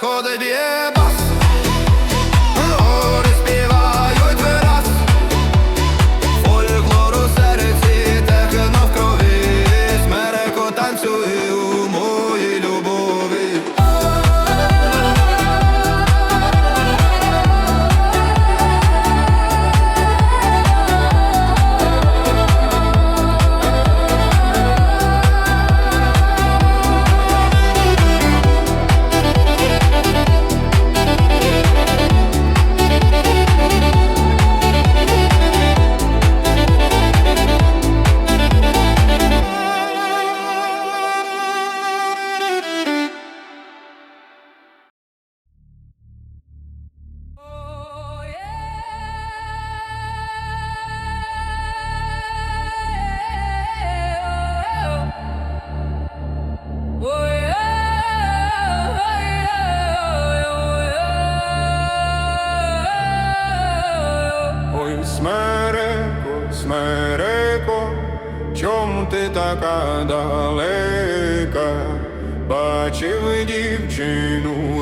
сходить смереко, смереко, чом ти така далека? Бачив дівчину